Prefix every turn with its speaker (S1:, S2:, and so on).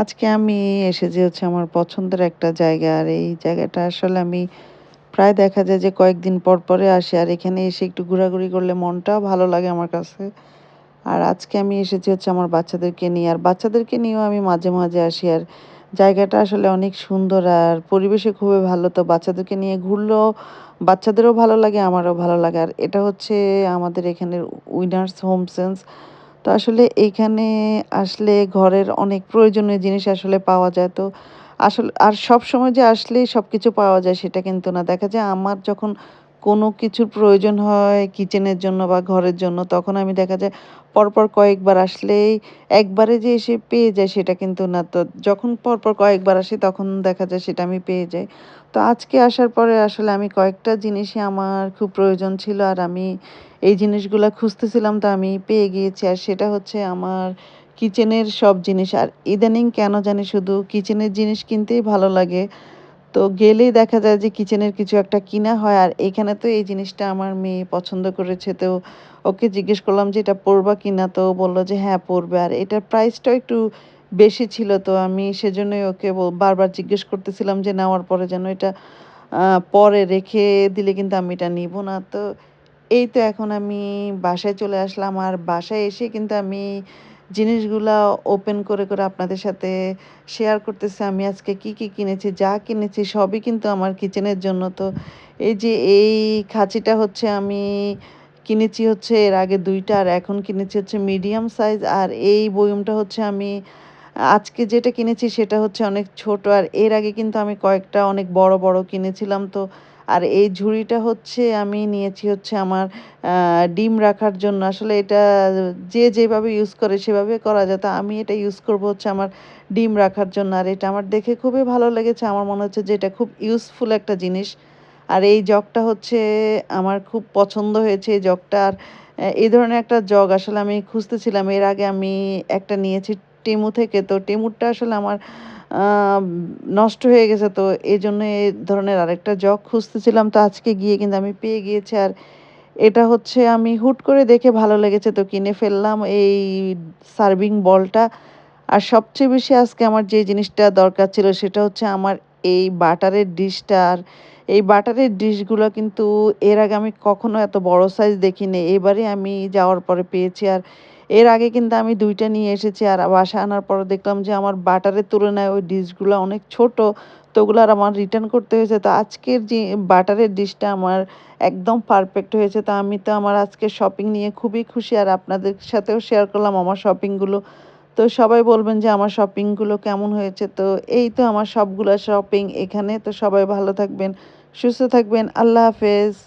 S1: আজকে আমি এসেছি হচ্ছে আমার পছন্দের একটা জায়গা, আর এই জায়গাটা আসলে আমি প্রায় দেখা যায় যে কয়েকদিন পর পরে আসি, আর এখানে এসে একটু ঘোরাঘুরি করলে মনটাও ভালো লাগে আমার কাছে। আর আজকে আমি এসেছি হচ্ছে আমার বাচ্চাদেরকে নিয়ে, আর বাচ্চাদেরকে নিয়েও আমি মাঝে মাঝে আসি, আর জায়গাটা আসলে অনেক সুন্দর, আর পরিবেশে খুবই ভালো। তো বাচ্চাদেরকে নিয়ে ঘুরলেও বাচ্চাদেরও ভালো লাগে, আমারও ভালো লাগে। আর এটা হচ্ছে আমাদের এখানের উইনার্স হোম সেন্স। তো আসলে এইখানে আসলে ঘরের অনেক প্রয়োজনীয় জিনিস আসলে পাওয়া যায়। তো আসলে, আর সব সময় যে আসলেই সব কিছু পাওয়া যায় সেটা কিন্তু না। দেখা যায় আমার যখন কোনো কিছুর প্রয়োজন হয় কিচেনের জন্য বা ঘরের জন্য, তখন আমি দেখা যায় পরপর কয়েকবার আসলেই একবারে যে এসে পেয়ে যায় সেটা কিন্তু না। তো যখন পরপর কয়েকবার আসি তখন দেখা যায় সেটা আমি পেয়ে যাই। তো আজকে আসার পরে আসলে আমি কয়েকটা জিনিসই আমার খুব প্রয়োজন ছিল আর আমি এই জিনিসগুলো খুঁজতেছিলাম তো আমি পেয়ে গিয়েছি। আর সেটা হচ্ছে আমার কিচেনের সব জিনিস। আর ইদানিং কেন জানি শুধু কিচেনের জিনিস কিনতেই ভালো লাগে। তো গেলেই দেখা যায় যে কিচেনের কিছু একটা কিনা হয়। আর এখানে তো এই জিনিসটা আমার মেয়ে পছন্দ করেছে। তো ওকে জিজ্ঞেস করলাম যে, এটা পরবা কিনা? তো বলল যে হ্যাঁ পরবে। আর এটার প্রাইসটাও একটু বেশি ছিল। তো আমি সেজন্যই ওকে বারবার জিজ্ঞেস করতেছিলাম যে, নেওয়ার পরে যেন এটা পরে রেখে দিলে কিন্তু আমি এটা নিব না। তো এই তো এখন আমি বাসায় চলে আসলাম। আর বাসায় এসে কিন্তু আমি জিনিসগুলা ওপেন করে করে আপনাদের সাথে শেয়ার করতেছি। আমি আজকে কি কি কিনেছি, যা কিনেছি সবই কিন্তু আমার কিচেনের জন্য। তো এই যে এই খাঁচিটা হচ্ছে আমি কিনেছি হচ্ছে এর আগে দুইটা আর এখন কিনেছি হচ্ছে মিডিয়াম সাইজ আর এই বয়মটা হচ্ছে আমি আজকে যেটা কিনেছি সেটা হচ্ছে অনেক ছোট। আর এর আগে কিন্তু আমি কয়েকটা অনেক বড় বড় কিনেছিলাম। তো আর এই ঝুড়িটা হচ্ছে, আমি নিয়েছি হচ্ছে আমার ডিম রাখার জন্য। আসলে এটা যে যেভাবে ইউজ করে সেভাবে করা যায়। তো আমি এটা ইউজ করব হচ্ছে আমার ডিম রাখার জন্য। আর এটা আমার দেখে খুবই ভালো লেগেছে। আমার মনে হচ্ছে যে এটা খুব ইউজফুল একটা জিনিস। আর এই জগটা হচ্ছে আমার খুব পছন্দ হয়েছে এই জগটা। আর এই ধরনের একটা জগ আসলে আমি খুঁজতেছিলাম। এর আগে আমি একটা নিয়েছি টেমু থেকে, তো টেমুরটা আসলে আমার নষ্ট হয়ে গেছে। তো এই জন্য এই ধরনের আরেকটা জগ খুঁজতেছিলাম। তো আজকে গিয়ে কিন্তু আমি পেয়ে গিয়েছি। আর এটা হচ্ছে আমি হুট করে দেখে ভালো লেগেছে। তো কিনে ফেললাম এই সার্ভিং বলটা। আর সবচেয়ে বেশি আজকে আমার যে জিনিসটা দরকার ছিল সেটা হচ্ছে আমার এই বাটারের ডিশটা। আর এই বাটারের ডিশগুলো কিন্তু এর আগে আমি কখনো এত বড় সাইজ দেখিনি। এবারে আমি যাওয়ার পরে পেয়েছি। আর এর আগে কিন্তু আমি দুইটা নিয়ে এসেছি আর বাসায় আনার পর দেখলাম যে আমার বাটারের তুলনায় ওই ডিশগুলো অনেক ছোট, তো ওগুলো আর আমার রিটার্ন করতে হয়েছে। তো আজকের যে বাটারের ডিশটা আমার একদম পারফেক্ট হয়েছে। তো আমি তো আমার আজকে শপিং নিয়ে খুবই খুশি আর আপনাদের সাথেও শেয়ার করলাম আমার শপিংগুলো তো সবাই বলবেন যে আমার শপিংগুলো কেমন হয়েছে। তো এই তো আমার সবগুলো শপিং এখানে। তো সবাই ভালো থাকবেন, সুস্থ থাকবেন। আল্লাহ হাফেজ।